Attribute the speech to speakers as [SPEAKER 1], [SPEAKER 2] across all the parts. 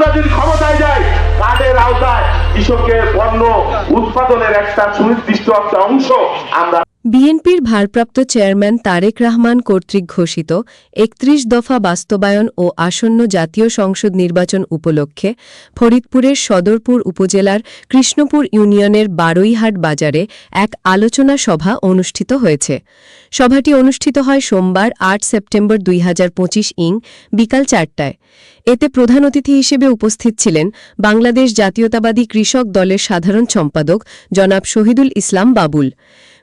[SPEAKER 1] আমরা যদি ক্ষমতায় যাই কার্ডের আওতায় কৃষকের পণ্য উৎপাদনের একটা সুনির্দিষ্ট একটা অংশ আমরা
[SPEAKER 2] বিএনপির ভারপ্রাপ্ত চেয়ারম্যান তারেক রহমান কর্তৃক ঘোষিত একত্রিশ দফা বাস্তবায়ন ও আসন্ন জাতীয় সংসদ নির্বাচন উপলক্ষে ফরিদপুরের সদরপুর উপজেলার কৃষ্ণপুর ইউনিয়নের বারৈহাট বাজারে এক আলোচনা সভা অনুষ্ঠিত হয়েছে। সভাটি অনুষ্ঠিত হয় সোমবার, আট সেপ্টেম্বর দুই হাজার পঁচিশ ইং, বিকাল চারটায়। এতে প্রধান অতিথি হিসেবে উপস্থিত ছিলেন বাংলাদেশ জাতীয়তাবাদী কৃষক দলের সাধারণ সম্পাদক জনাব শহীদুল ইসলাম বাবুল।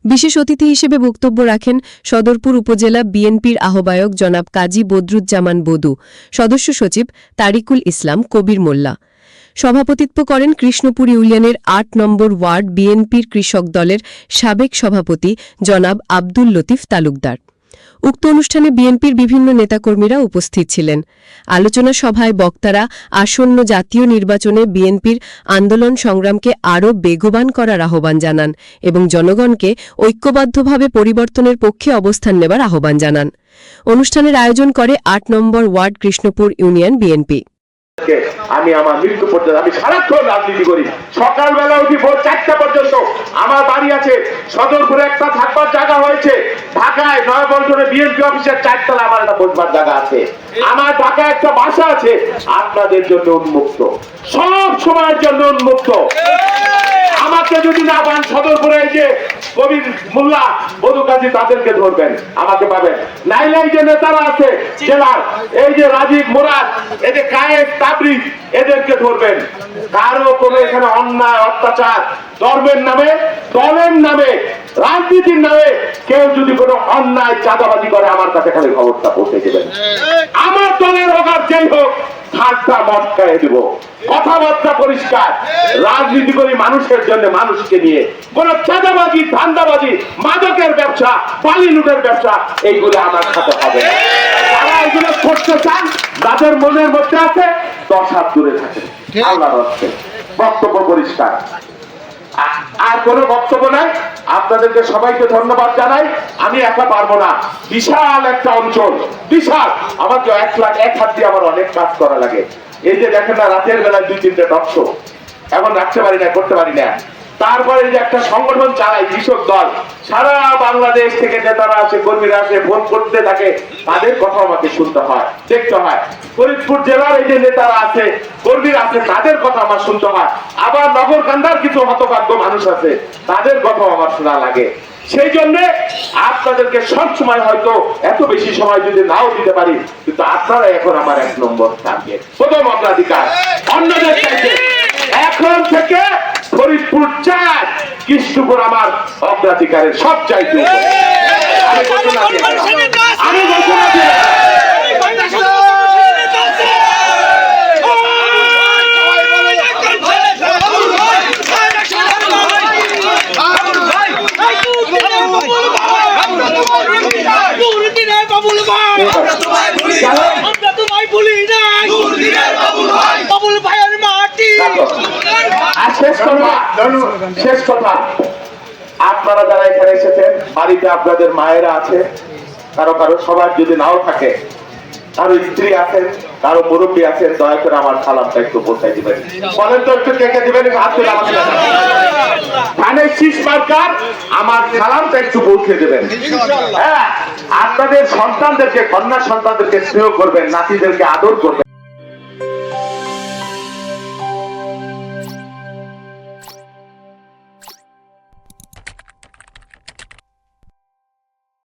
[SPEAKER 2] বিশেষ অতিথি হিসেবে বক্তব্য রাখেন সদরপুর উপজেলা বিএনপির আহ্বায়ক জনাব কাজী বদরুজ্জামান বদু সদস্য সচিব তারিকুল ইসলাম কবির মোল্লা। সভাপতিত্ব করেন কৃষ্ণপুর ইউনিয়নের আট নম্বর ওয়ার্ড বিএনপির কৃষক দলের সাবেক সভাপতি জনাব আব্দুল লতিফ তালুকদার। উক্ত অনুষ্ঠানে বিএনপির বিভিন্ন নেতাকর্মীরা উপস্থিত ছিলেন। আলোচনা সভায় বক্তারা আসন্ন জাতীয় নির্বাচনে বিএনপির আন্দোলন সংগ্রামকে আরও বেগবান করার আহ্বান জানান এবং জনগণকে ঐক্যবদ্ধভাবে পরিবর্তনের পক্ষে অবস্থান নেবার আহ্বান জানান। অনুষ্ঠানের আয়োজন করে আট নম্বর ওয়ার্ড কৃষ্ণপুর ইউনিয়ন বিএনপি।
[SPEAKER 1] আমি আমার মৃত্যু পর্যন্ত আমি সারাক্ষণ রাজনীতি করি। সকালবেলা উঠি ভোর চারটা পর্যন্ত আমার বাড়ি আছে, সদরপুরে একটা থাকবার জায়গা হয়েছে। ঢাকায় নয় বছরে বিএনপি অফিসের চারতলা আমার একটা বসবার জায়গা আছে। আমার ঢাকায় একটা বাসা আছে, আপনাদের জন্য উন্মুক্ত। সব সময়ের জন্য উন্মুক্ত। আমাকে যদি না পান সদরপুরে এই যে কবির মোল্লা বধু কাজী তাদেরকে ধরবেন আমাকে পাবেন। নাইলাই যে নেতারা আছে জেলার এই যে রাজীব মুরাদ এই যে কায়েদ তাবরিক এদেরকে ধরবেন। কারও কোনো এখানে অন্যায় অত্যাচার ধর্মের নামে দলের নামে রাজনীতির নামে কেউ যদি কোনো অন্যায় চাঁদাবাজি করে আমার কাছে খালি খবরটা পৌঁছে দেবেন। আমার দলের অভাব যেই হোক ঠাট্টা মটকায় দিব। কথাবার্তা পরিষ্কার। রাজনীতি করি মানুষের জন্য মানুষকে নিয়ে। কোন চাঁদাবাজি ধান্দাবাজি মাদকের ব্যবসা বালি লুটের ব্যবসা এইগুলো আমার সাথে হবে যারা এগুলো করতে চান তাদের মনের মধ্যে আছে দশ হাত দূরে থাকে আল্লাহ বক্তব্য পরিষ্কার। আর কোনো বক্তব্য নাই। আপনাদেরকে সবাইকে ধন্যবাদ জানাই। আমি একা পারব না। বিশাল একটা অঞ্চল। বিশাল। আমার তো এক লাখ, এক হাত দিয়ে আমার অনেক কাজ করা লাগে। এই যে দেখেন না, রাতের বেলায় দুই তিনটে ডক্স এখন রাখতে পারি না, করতে পারি না। তারপরে যে একটা সংগঠন চালাই কৃষক দল, সারা বাংলাদেশ থেকে নেতারা আছে কর্মীরা আছে ফোন করতে থাকে, তাদের কথা আমাকে শুনতে হয়, দেখতে হয়। ফরিদপুর জেলার এই যে নেতারা আছে, কর্মীরা আছে, তাদের কথা আমার শুনতে হয়। আবার নগরকান্দার কিছু হতভাগ্য মানুষ আছে, তাদের কথাও আমার শোনা লাগে। সেই জন্য আপনাদেরকে সব সময় হয়তো এত বেশি সময় যদি নাও দিতে পারি, কিন্তু আপনারা এখন আমার এক নম্বর টার্গেট প্রথম অগ্রাধিকার, অন্যদের এখন থেকে ফরিদপুর চার কৃষ্ণপুর আমার অগ্রাধিকারের সব চাইতে
[SPEAKER 3] আমরা তোমায় বাবুল ভাইয়ের মাটি
[SPEAKER 1] আর শেষ কথা আপনারা যারা এখানে এসেছেন, বাড়িতে আপনাদের মায়েরা আছে, কারও কারও সবার যদি নাও থাকে, কারও স্ত্রী আছেন, কারও মুরব্বী আছেন, দয়া করে আমার সালামটা একটু পৌঁছাই দিবেন। বলেন তো একটু কে কে দিবেন। ধানের শীষ মার্কার, আমার সালামটা একটু পৌঁছে দেবেন। হ্যাঁ আপনাদের সন্তানদেরকে, কন্যা সন্তানদেরকে স্নেহ করবেন, নাতিদেরকে আদর করবেন।